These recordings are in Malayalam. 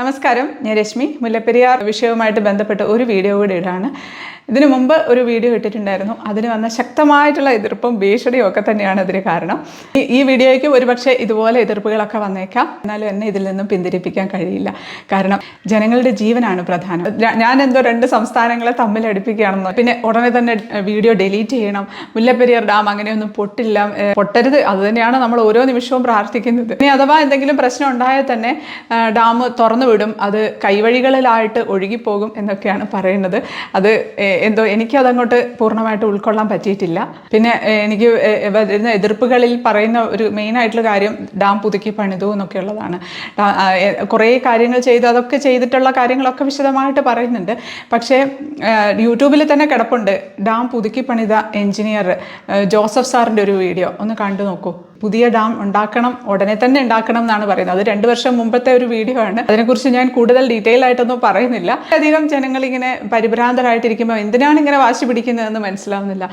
നമസ്കാരം. ഞാൻ രശ്മി. മുല്ലപ്പെരിയാർ വിഷയവുമായിട്ട് ബന്ധപ്പെട്ട ഒരു വീഡിയോ കൂടി ഇടാണ്. ഇതിനു മുമ്പ് ഒരു വീഡിയോ ഇട്ടിട്ടുണ്ടായിരുന്നു. അതിന് വന്ന ശക്തമായിട്ടുള്ള എതിർപ്പും ഭീഷണിയും ഒക്കെ തന്നെയാണ് അതിന് കാരണം. ഈ- വീഡിയോയ്ക്ക് ഒരുപക്ഷെ ഇതുപോലെ എതിർപ്പുകളൊക്കെ വന്നേക്കാം. എന്നാലും എന്നെ ഇതിൽ നിന്നും പിന്തിരിപ്പിക്കാൻ കഴിയില്ല. കാരണം ജനങ്ങളുടെ ജീവനാണ് പ്രധാനം. ഞാൻ എന്തോ രണ്ട് സംസ്ഥാനങ്ങളെ തമ്മിൽ അടുപ്പിക്കുകയാണെന്നോ പിന്നെ ഉടനെ തന്നെ വീഡിയോ ഡിലീറ്റ് ചെയ്യണം. മുല്ലപ്പെരിയാർ ഡാം അങ്ങനെയൊന്നും പൊട്ടില്ല. പൊട്ടരുത്. അതുതന്നെയാണ് നമ്മൾ ഓരോ നിമിഷവും പ്രാർത്ഥിക്കുന്നത്. ഇനി അഥവാ എന്തെങ്കിലും പ്രശ്നം ഉണ്ടായാൽ തന്നെ ഡാം തുറന്നു വിടും. അത് കൈവഴികളിലായിട്ട് ഒഴുകിപ്പോകും എന്നൊക്കെയാണ് പറയുന്നത്. അത് എന്തോ എനിക്കതങ്ങോട്ട് പൂർണമായിട്ട് ഉൾക്കൊള്ളാൻ പറ്റിയിട്ടില്ല. പിന്നെ എനിക്ക് വരുന്ന എതിർപ്പുകളിൽ പറയുന്ന ഒരു മെയിൻ ആയിട്ടുള്ള കാര്യം ഡാം പുതുക്കി പണിതു എന്നൊക്കെ ഉള്ളതാണ്. കുറേ കാര്യങ്ങൾ ചെയ്തു അതൊക്കെ ചെയ്തിട്ടുള്ള കാര്യങ്ങളൊക്കെ വിശദമായിട്ട് പറയുന്നുണ്ട്. പക്ഷേ യൂട്യൂബിൽ തന്നെ കിടപ്പുണ്ട്. ഡാം പുതുക്കി പണിത എഞ്ചിനീയർ ജോസഫ് സാറിന്റെ ഒരു വീഡിയോ. ഒന്ന് കണ്ടു നോക്കൂ. പുതിയ ഡാം ഉണ്ടാക്കണം ഉടനെ തന്നെ ഉണ്ടാക്കണം എന്നാണ് പറയുന്നത്. അത് രണ്ട് വർഷം മുമ്പത്തെ ഒരു വീഡിയോ ആണ്. അതിനെക്കുറിച്ച് ഞാൻ കൂടുതൽ ഡീറ്റെയിൽ ആയിട്ടൊന്നും പറയുന്നില്ല. അധികം ജനങ്ങൾ ഇങ്ങനെ പരിഭ്രാന്തരായിട്ടിരിക്കുമ്പോൾ എന്തിനാണ് ഇങ്ങനെ വാശി പിടിക്കുന്നതെന്ന് മനസ്സിലാവുന്നില്ല.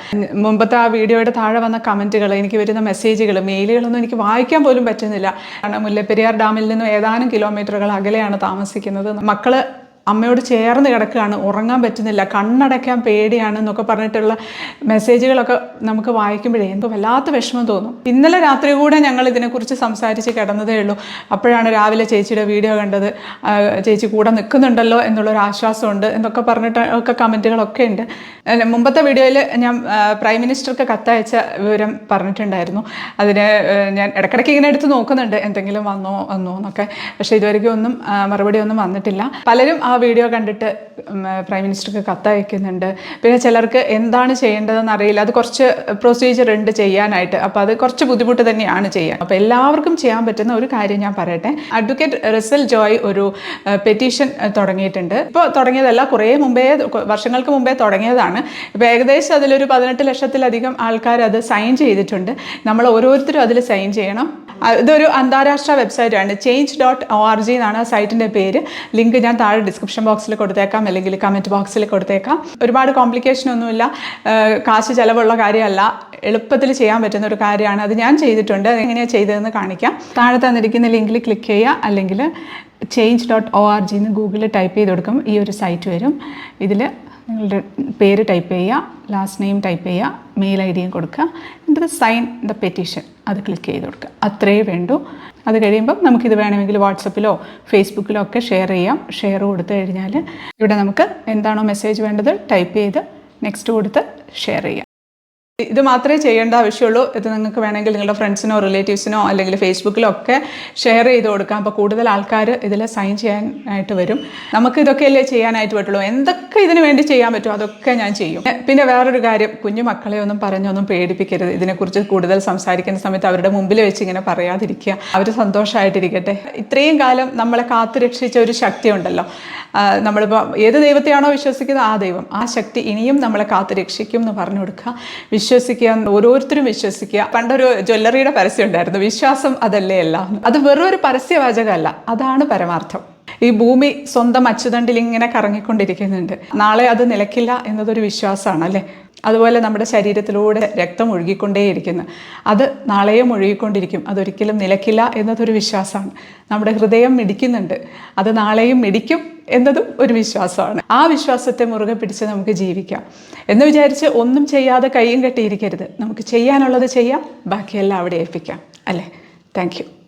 മുമ്പത്തെ ആ വീഡിയോയുടെ താഴെ വന്ന കമന്റുകൾ എനിക്ക് വരുന്ന മെസ്സേജുകൾ മെയിലുകളൊന്നും എനിക്ക് വായിക്കാൻ പോലും പറ്റുന്നില്ല. കാരണം മുല്ലപ്പെരിയാർ ഡാമിൽ നിന്നും ഏതാനും കിലോമീറ്ററുകൾ അകലെയാണ് താമസിക്കുന്നത്. മക്കൾ അമ്മയോട് ചേർന്ന് കിടക്കുകയാണ്. ഉറങ്ങാൻ പറ്റുന്നില്ല. കണ്ണടയ്ക്കാൻ പേടിയാണ് എന്നൊക്കെ പറഞ്ഞിട്ടുള്ള മെസ്സേജുകളൊക്കെ നമുക്ക് വായിക്കുമ്പോഴേ എന്തോ വല്ലാത്ത വിഷമം തോന്നും. ഇന്നലെ രാത്രി കൂടെ ഞങ്ങൾ ഇതിനെക്കുറിച്ച് സംസാരിച്ച് കിടന്നതേ ഉള്ളൂ. അപ്പോഴാണ് രാവിലെ ചേച്ചിയുടെ വീഡിയോ കണ്ടത്. ചേച്ചി കൂടെ നിൽക്കുന്നുണ്ടല്ലോ എന്നുള്ളൊരു ആശ്വാസമുണ്ട് എന്നൊക്കെ പറഞ്ഞിട്ട് ഒക്കെ കമന്റുകളൊക്കെ ഉണ്ട്. മുമ്പത്തെ വീഡിയോയിൽ ഞാൻ പ്രൈം മിനിസ്റ്റർക്ക് കത്തയച്ച വിവരം പറഞ്ഞിട്ടുണ്ടായിരുന്നു. അതിന് ഞാൻ ഇടയ്ക്കിടയ്ക്ക് ഇങ്ങനെ എടുത്ത് നോക്കുന്നുണ്ട്. എന്തെങ്കിലും വന്നോ വന്നോ എന്നൊക്കെ. പക്ഷേ ഇതുവരെയ്ക്കും ഒന്നും മറുപടി ഒന്നും വന്നിട്ടില്ല. പലരും ആ വീഡിയോ കണ്ടിട്ട് പ്രൈം മിനിസ്റ്റർക്ക് കത്തയക്കുന്നുണ്ട് പിന്നെ ചിലർക്ക് എന്താണ് ചെയ്യേണ്ടതെന്ന് അറിയില്ല. അത് കുറച്ച് പ്രൊസീജിയർ ഉണ്ട് ചെയ്യാനായിട്ട്. അപ്പോൾ അത് കുറച്ച് ബുദ്ധിമുട്ട് തന്നെയാണ് ചെയ്യാൻ. അപ്പോൾ എല്ലാവർക്കും ചെയ്യാൻ പറ്റുന്ന ഒരു കാര്യം ഞാൻ പറയട്ടെ. അഡ്വക്കേറ്റ് റിസൽ ജോയ് ഒരു പെറ്റീഷൻ തുടങ്ങിയിട്ടുണ്ട്. ഇപ്പോൾ തുടങ്ങിയതല്ല കുറേ മുമ്പേ വർഷങ്ങൾക്ക് മുമ്പേ തുടങ്ങിയതാണ്. ഇപ്പോൾ ഏകദേശം അതിലൊരു പതിനെട്ട് ലക്ഷത്തിലധികം ആൾക്കാർ അത് സൈൻ ചെയ്തിട്ടുണ്ട്. നമ്മൾ ഓരോരുത്തരും അതിൽ സൈൻ ചെയ്യണം. ഇതൊരു അന്താരാഷ്ട്ര വെബ്സൈറ്റാണ് change dot O R G എന്നാണ് ആ സൈറ്റിന്റെ പേര്. ലിങ്ക് ഞാൻ താഴെ ഡിസ്ക്രിപ്ഷൻ ബോക്സിൽ കൊടുത്തേക്കാം അല്ലെങ്കിൽ കമന്റ് ബോക്സിൽ കൊടുത്തേക്കാം. ഒരുപാട് കോംപ്ലിക്കേഷൻ ഒന്നുമില്ല. കാശ് ചിലവുള്ള കാര്യമല്ല. എളുപ്പത്തിൽ ചെയ്യാൻ പറ്റുന്ന ഒരു കാര്യമാണ്. അത് ഞാൻ ചെയ്തിട്ടുണ്ട്. എങ്ങനെയാണ് ചെയ്തതെന്ന് കാണിക്കാം. താഴെ തന്നിരിക്കുന്ന ലിങ്കിൽ ക്ലിക്ക് ചെയ്യുക. അല്ലെങ്കിൽ change dot O R G എന്ന് ഗൂഗിളിൽ ടൈപ്പ് ചെയ്ത് കൊടുക്കും. ഈ ഒരു സൈറ്റ് വരും. ഇതിൽ നിങ്ങളുടെ പേര് ടൈപ്പ് ചെയ്യുക ലാസ്റ്റ് നെയിം ടൈപ്പ് ചെയ്യുക മെയിൽ ഐ ഡിയും കൊടുക്കുക. എന്നിട്ട് സൈൻ ദ പെറ്റീഷൻ അത് ക്ലിക്ക് ചെയ്ത് കൊടുക്കുക. അത്രയേ വേണ്ടൂ. അത് കഴിയുമ്പം നമുക്കിത് വേണമെങ്കിൽ വാട്സപ്പിലോ ഫേസ്ബുക്കിലോ ഒക്കെ ഷെയർ ചെയ്യാം. ഷെയർ കൊടുത്തു കഴിഞ്ഞാൽ ഇവിടെ നമുക്ക് എന്താണോ മെസ്സേജ് വേണ്ടത് ടൈപ്പ് ചെയ്ത് നെക്സ്റ്റ് കൊടുത്ത് ഷെയർ ചെയ്യാം. ഇത് മാത്രമേ ചെയ്യേണ്ട ആവശ്യമുള്ളൂ. ഇത് നിങ്ങൾക്ക് വേണമെങ്കിൽ നിങ്ങളുടെ ഫ്രണ്ട്സിനോ റിലേറ്റീവ്സിനോ അല്ലെങ്കിൽ ഫേസ്ബുക്കിലോ ഒക്കെ ഷെയർ ചെയ്ത് കൊടുക്കാം. അപ്പോൾ കൂടുതൽ ആൾക്കാർ ഇതിൽ സൈൻ ചെയ്യാനായിട്ട് വരും. നമുക്ക് ഇതൊക്കെ ഇതൊക്കെയല്ലേ ചെയ്യാനായിട്ട് പറ്റുള്ളൂ. എന്തൊക്കെ ഇതിന് വേണ്ടി ചെയ്യാൻ പറ്റുമോ അതൊക്കെ ഞാൻ ചെയ്യും. പിന്നെ വേറൊരു കാര്യം. കുഞ്ഞു മക്കളെ ഒന്നും പറഞ്ഞൊന്നും പേടിപ്പിക്കരുത്. ഇതിനെക്കുറിച്ച് കൂടുതൽ സംസാരിക്കുന്ന സമയത്ത് അവരുടെ മുമ്പിൽ വെച്ച് ഇങ്ങനെ പറയാതിരിക്കുക. അവർ സന്തോഷമായിട്ടിരിക്കട്ടെ ഇത്രയും കാലം നമ്മളെ കാത്തു രക്ഷിച്ച ഒരു ശക്തി ഉണ്ടല്ലോ. നമ്മളിപ്പോൾ ഏത് ദൈവത്തെയാണോ വിശ്വസിക്കുന്നത്? ആ ദൈവം. ആ ശക്തി ഇനിയും നമ്മളെ കാത്തു രക്ഷിക്കും എന്ന് പറഞ്ഞു കൊടുക്കുക. വിശ്വസിക്കുക ഓരോരുത്തരും വിശ്വസിക്കുക. പണ്ടൊരു ജ്വല്ലറിയുടെ പരസ്യം ഉണ്ടായിരുന്നു വിശ്വാസം അതല്ലേ എല്ലാം അത് വെറും ഒരു പരസ്യവാചകമല്ല അതാണ് പരമാർത്ഥം. ഈ ഭൂമി സ്വന്തം അച്ചുതണ്ടിൽ ഇങ്ങനെ കറങ്ങിക്കൊണ്ടിരിക്കുന്നുണ്ട്. നാളെ അത് നിലക്കില്ല എന്നതൊരു വിശ്വാസമാണ് അല്ലേ? അതുപോലെ നമ്മുടെ ശരീരത്തിലൂടെ രക്തം ഒഴുകിക്കൊണ്ടേയിരിക്കുന്നു. അത് നാളെയും ഒഴുകിക്കൊണ്ടിരിക്കും. അതൊരിക്കലും നിലക്കില്ല എന്നതൊരു വിശ്വാസമാണ്. നമ്മുടെ ഹൃദയം മിടിക്കുന്നുണ്ട്. അത് നാളെയും മിടിക്കും എന്നതും ഒരു വിശ്വാസമാണ്. ആ വിശ്വാസത്തെ മുറുകെ പിടിച്ച് നമുക്ക് ജീവിക്കാം. എന്ന് വിചാരിച്ച് ഒന്നും ചെയ്യാതെ കൈയും കെട്ടിയിരിക്കരുത്. നമുക്ക് ചെയ്യാനുള്ളത് ചെയ്യാം. ബാക്കിയെല്ലാം അവിടെ ഏൽപ്പിക്കാം. അല്ലേ? താങ്ക്